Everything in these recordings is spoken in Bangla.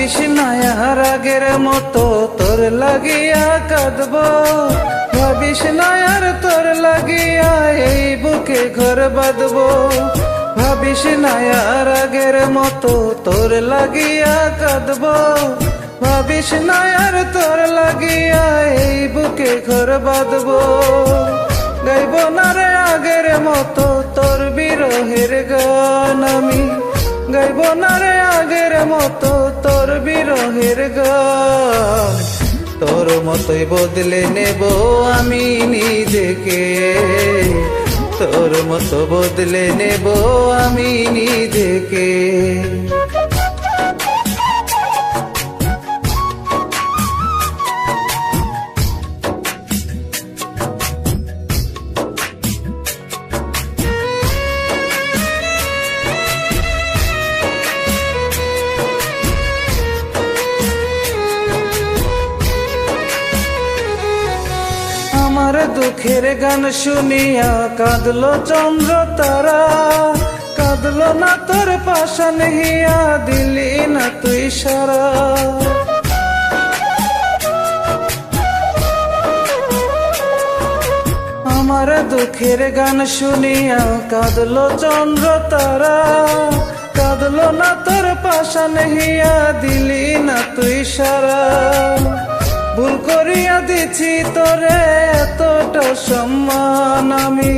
ভাবিস না আর আগের মতো তোর লাগিয়া কাঁদব। ভাবিস না আর তোর লাগিয়া এই বুকে ঘর বাঁধব। ভাবিস না আর আগের মতো তোর লাগিয়া কাঁদব। ভাবিস না আর তোর লাগিয়া এই বুকে ঘর বাঁধব। গাইব না রে আগের মতো তোর বিরহের গান আমি। গাইব না রে আগের মতো তোর বিরহের গান। তোর মতোই বদলে নেব আমি নিজেকে। তোর মতো বদলে নেব আমি নিজেকে। আমার দুঃখের গান শুনিয়া কাঁদলো চন্দ্র তারা। কাঁদলো না তোর পাশান হিয়া দিলি না তুই সারা। আমার দুঃখের গান শুনিয়া কাঁদলো চন্দ্র তারা। কাঁদলো না তোর পাশান হিয়া দিলি না তুই সারা। ভুল করিয়া দিছি তোরে এতটা সম্মান আমি।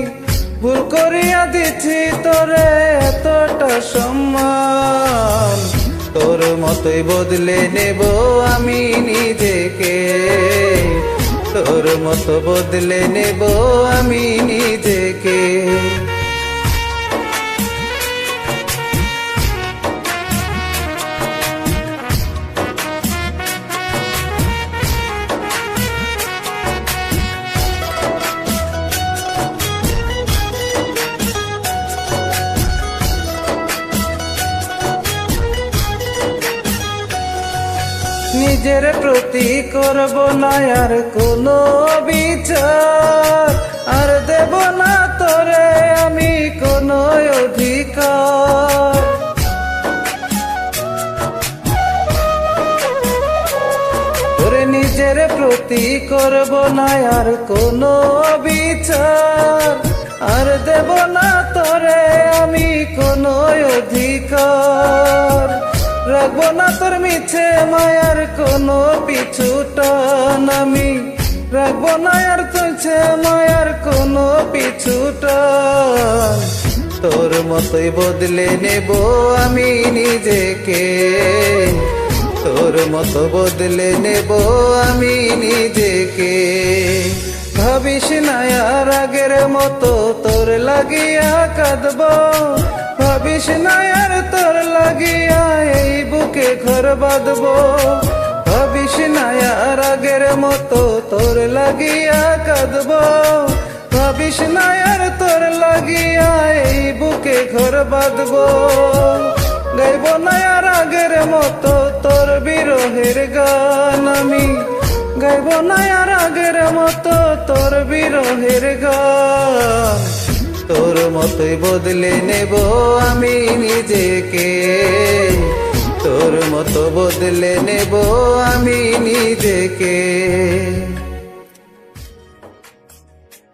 ভুল করিয়া দিছি তোরে এতটা সম্মান। তোর মতোই বদলে নেব আমি নিজেকে। তোর মতো বদলে নেব আমি নিজেকে নিজের প্রতি করব না আর কোনো বিচার। আর দেব না তোরে আমি কোনো অধিকার। তোরে নিজের প্রতি করব না আর কোনো বিচার। আর দেব না তোরে আমি কোনো অধিকার। রাখব না তোর মিছে মায়ার কোনো পিছুটান আমি রাখব না আর তুলছে মায়ার কোনো পিছুটান তোর মতোই বদলে নেব আমি নিজেকে। তোর মতো বদলে নেব আমি নিজেকে। ভাবিস না আর আগের মতো তোর লাগিয়া কাঁদব। ভাবিস না আর তোর ঘর বাঁধব। ভাবিস না আর আগের মতো তোর লাগিয়া কাঁদব। ভাবিস না আর তোর লাগিয়া এই বুকে ঘর বাঁধব। গাইব না আর আগের মতো তোর বিরহের গান আমি। গাইব না আর আগের মতো তোর বিরহের গান। তোর মতোই বদলে নেব আমি নিজেকে। তোর মতো বদলে নেব আমি নিজেকে?